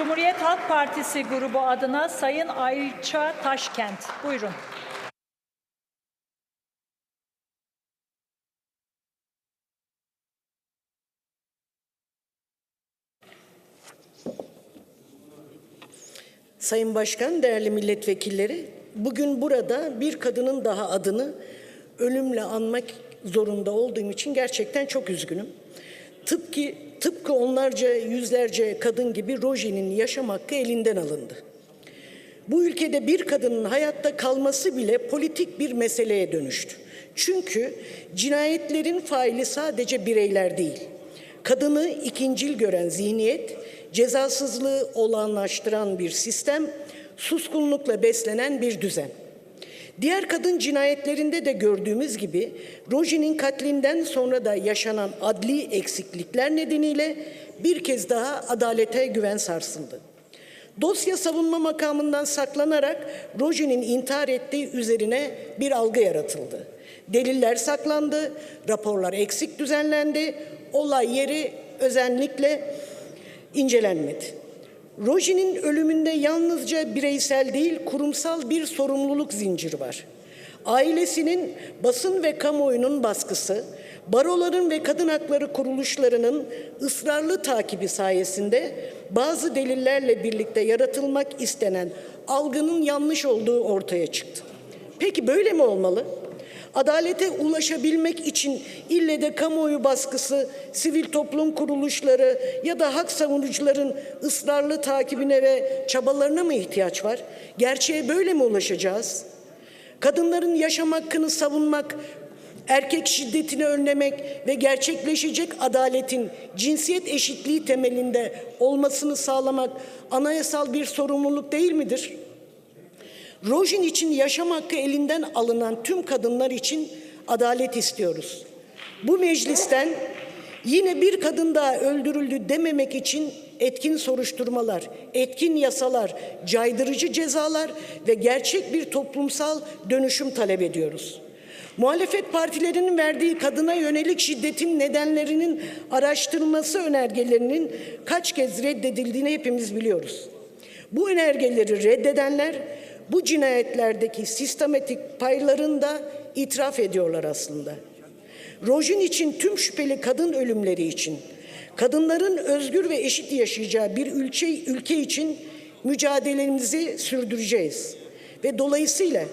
Cumhuriyet Halk Partisi grubu adına Sayın Ayça Taşkent. Buyurun. Sayın Başkan, değerli milletvekilleri, bugün burada bir kadının daha adını ölümle anmak zorunda olduğum için gerçekten çok üzgünüm. Tıpkı, tıpkı onlarca, yüzlerce kadın gibi Roji'nin yaşam hakkı elinden alındı. Bu ülkede bir kadının hayatta kalması bile politik bir meseleye dönüştü. Çünkü cinayetlerin faili sadece bireyler değil. Kadını ikincil gören zihniyet, cezasızlığı olağanlaştıran bir sistem, suskunlukla beslenen bir düzen. Diğer kadın cinayetlerinde de gördüğümüz gibi Roji'nin katlinden sonra da yaşanan adli eksiklikler nedeniyle bir kez daha adalete güven sarsıldı. Dosya savunma makamından saklanarak Roji'nin intihar ettiği üzerine bir algı yaratıldı. Deliller saklandı, raporlar eksik düzenlendi, olay yeri özenlikle incelenmedi. Roji'nin ölümünde yalnızca bireysel değil, kurumsal bir sorumluluk zinciri var. Ailesinin, basın ve kamuoyunun baskısı, baroların ve kadın hakları kuruluşlarının ısrarlı takibi sayesinde bazı delillerle birlikte yaratılmak istenen algının yanlış olduğu ortaya çıktı. Peki böyle mi olmalı? Adalete ulaşabilmek için ille de kamuoyu baskısı, sivil toplum kuruluşları ya da hak savunucuların ısrarlı takibine ve çabalarına mı ihtiyaç var? Gerçeğe böyle mi ulaşacağız? Kadınların yaşam hakkını savunmak, erkek şiddetini önlemek ve gerçekleşecek adaletin cinsiyet eşitliği temelinde olmasını sağlamak anayasal bir sorumluluk değil midir? Rojin için yaşam hakkı elinden alınan tüm kadınlar için adalet istiyoruz. Bu meclisten yine bir kadın daha öldürüldü dememek için etkin soruşturmalar, etkin yasalar, caydırıcı cezalar ve gerçek bir toplumsal dönüşüm talep ediyoruz. Muhalefet partilerinin verdiği kadına yönelik şiddetin nedenlerinin araştırılması önergelerinin kaç kez reddedildiğini hepimiz biliyoruz. Bu önergeleri reddedenler bu cinayetlerdeki sistematik paylarını da itiraf ediyorlar aslında. Rojin için tüm şüpheli kadın ölümleri için, kadınların özgür ve eşit yaşayacağı bir ülke, ülke için mücadelemizi sürdüreceğiz. Ve dolayısıyla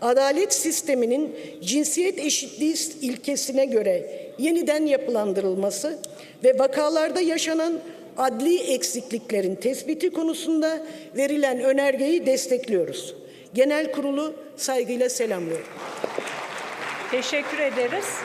adalet sisteminin cinsiyet eşitliği ilkesine göre yeniden yapılandırılması ve vakalarda yaşanan adli eksikliklerin tespiti konusunda verilen önergeyi destekliyoruz. Genel kurulu saygıyla selamlıyorum. Teşekkür ederiz.